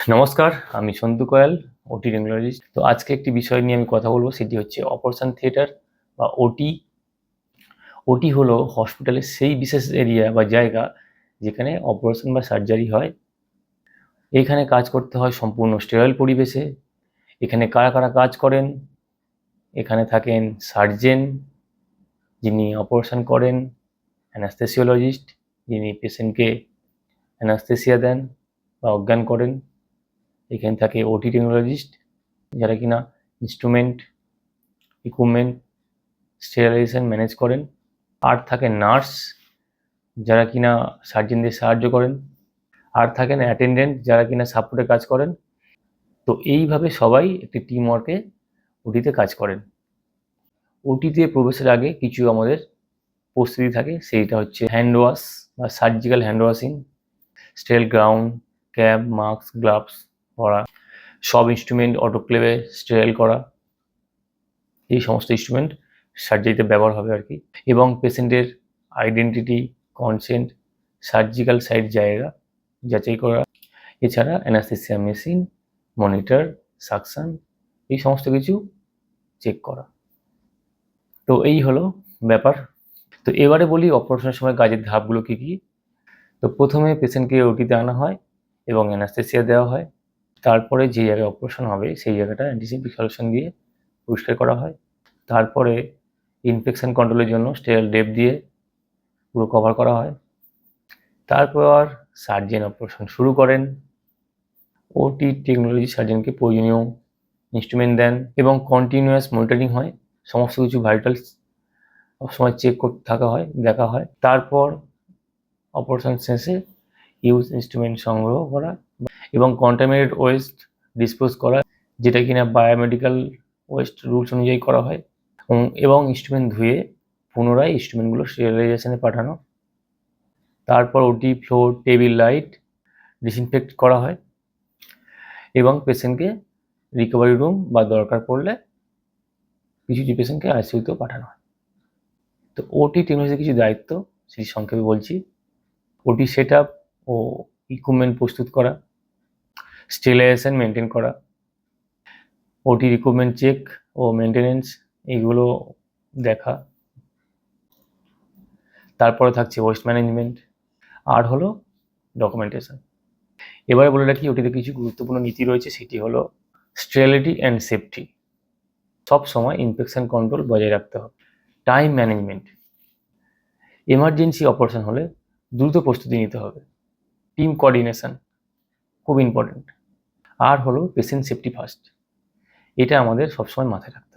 নমস্কার, আমি সন্তু কয়াল ওটি রেগুলারিস্ট তো আজকে একটি বিষয় নিয়ে আমি কথা বলব, সেটি হচ্ছে অপারেশন থিয়েটার বা ওটি ওটি হলো হসপিটালের সেই বিশেষ এরিয়া বা জায়গা যেখানে অপারেশন বা সার্জারি হয়। এখানে কাজ করতে হয় সম্পূর্ণ স্টেরাইল পরিবেশে। এখানে কারা কারা কাজ করেন? এখানে থাকেন সার্জেন যিনি অপারেশন করেন অ্যানাস্থেসিওলজিস্ট যিনি পেশেন্টকে অ্যানাস্থেসিয়া দেন বা অজ্ঞান করেন। এখানে থাকে ওটি টেকনোলজিস্ট যারা কিনা ইনস্ট্রুমেন্ট ইকুইপমেন্ট স্টেরিলাইজেশন ম্যানেজ করেন। আর থাকে নার্স যারা কিনা সার্জেনদের সাহায্য করেন। আর থাকেন অ্যাটেন্ডেন্ট যারা কিনা সাপোর্টে কাজ করেন। তো এইভাবে সবাই একটি টিম ওয়ার্কে ওটিতে কাজ করেন। ওটিতে প্রবেশের আগে কিছু আমাদের প্রস্তুতি থাকে, সেইটা হচ্ছে হ্যান্ড ওয়াশ বা surgical hand washing sterile ground cap mask gloves পরা সব ইনস্ট্রুমেন্ট অটোক্লেভে স্টেরাইল করা, এই সমস্ত ইনস্ট্রুমেন্ট সার্জারিতে ব্যবহার হবে আর কি। এবং পেশেন্টের আইডেন্টিটি কনসেন্ট সার্জিক্যাল সাইট জায়গা যাচাই করা, এছাড়া অ্যানাস্থেসিয়া মেশিন মনিটর সাকশন এই সমস্ত কিছু চেক করা। তো এই হলো ব্যাপার। তো এবারে বলি অপারেশনের সময় কাজের ধাপগুলো কী কী? তো প্রথমে পেশেন্টকে ওটিতে আনা হয় এবং অ্যানাস্থেসিয়া দেওয়া হয়। তারপরে যে জায়গায় অপারেশন হবে, সেই জায়গাটা অ্যান্টিসেপ্টিক সলিউশন দিয়ে পরিষ্কার করা হয়। তারপরে ইনফেকশন কন্ট্রোলের জন্য স্টেরাইল ডেপ দিয়ে পুরো কভার করা হয়। তারপর আর সার্জেন অপারেশন শুরু করেন। ওটি টেকনোলজি সার্জেনকে প্রয়োজনীয় ইনস্ট্রুমেন্ট দেন এবং কন্টিনিউয়াস মনিটরিং হয়। সমস্ত কিছু ভাইটালস সবসময় চেক করতে থাকা হয়, দেখা হয়। তারপর অপারেশন শেষে ইউজ ইনস্ট্রুমেন্ট সংগ্রহ করা এবং কন্টামিনেটেড ওয়েস্ট ডিসপোজ করা, যেটা কিনা বায়োমেডিক্যাল ওয়েস্ট রুলস অনুযায়ী করা হয় এবং- ইনস্ট্রুমেন্ট ধুয়ে পুনরায় ইনস্ট্রুমেন্টগুলো স্টেরিলাইজেশনে পাঠানো। তারপর OT floor table light disinfect করা হয় এবং পেশেন্টকে রিকভারি রুম বা দরকার পড়লে কিছু কিছু পেশেন্টকে আইসিইউতেও পাঠানো হয়। তো ওটি টেকনোলজির কিছু দায়িত্ব সেটি সংক্ষেপে বলছি। ওটি সেট আপ ও ইকুইপমেন্ট প্রস্তুত করা স্টেলাইজেশন মেনটেন করা ওটি ইকুইপমেন্ট চেক ও মেনটেনেন্স এইগুলো দেখা। তারপরে থাকছে ওয়েস্ট ম্যানেজমেন্ট আর হলো ডকুমেন্টেশন এবারে বলে রাখি ওটিতে কিছু গুরুত্বপূর্ণ নীতি রয়েছে, সেটি হলো স্টেরিলিটি অ্যান্ড সেফটি সব সময় ইনফেকশন কন্ট্রোল বজায় রাখতে হবে। টাইম ম্যানেজমেন্ট এমার্জেন্সি অপারেশন হলে দ্রুত প্রস্তুতি নিতে হবে। টিম কোঅর্ডিনেশন খুব ইম্পর্টেন্ট আর হলো পেশেন্ট সেফটি ফার্স্ট এটা আমাদের সবসময় মাথায় রাখতে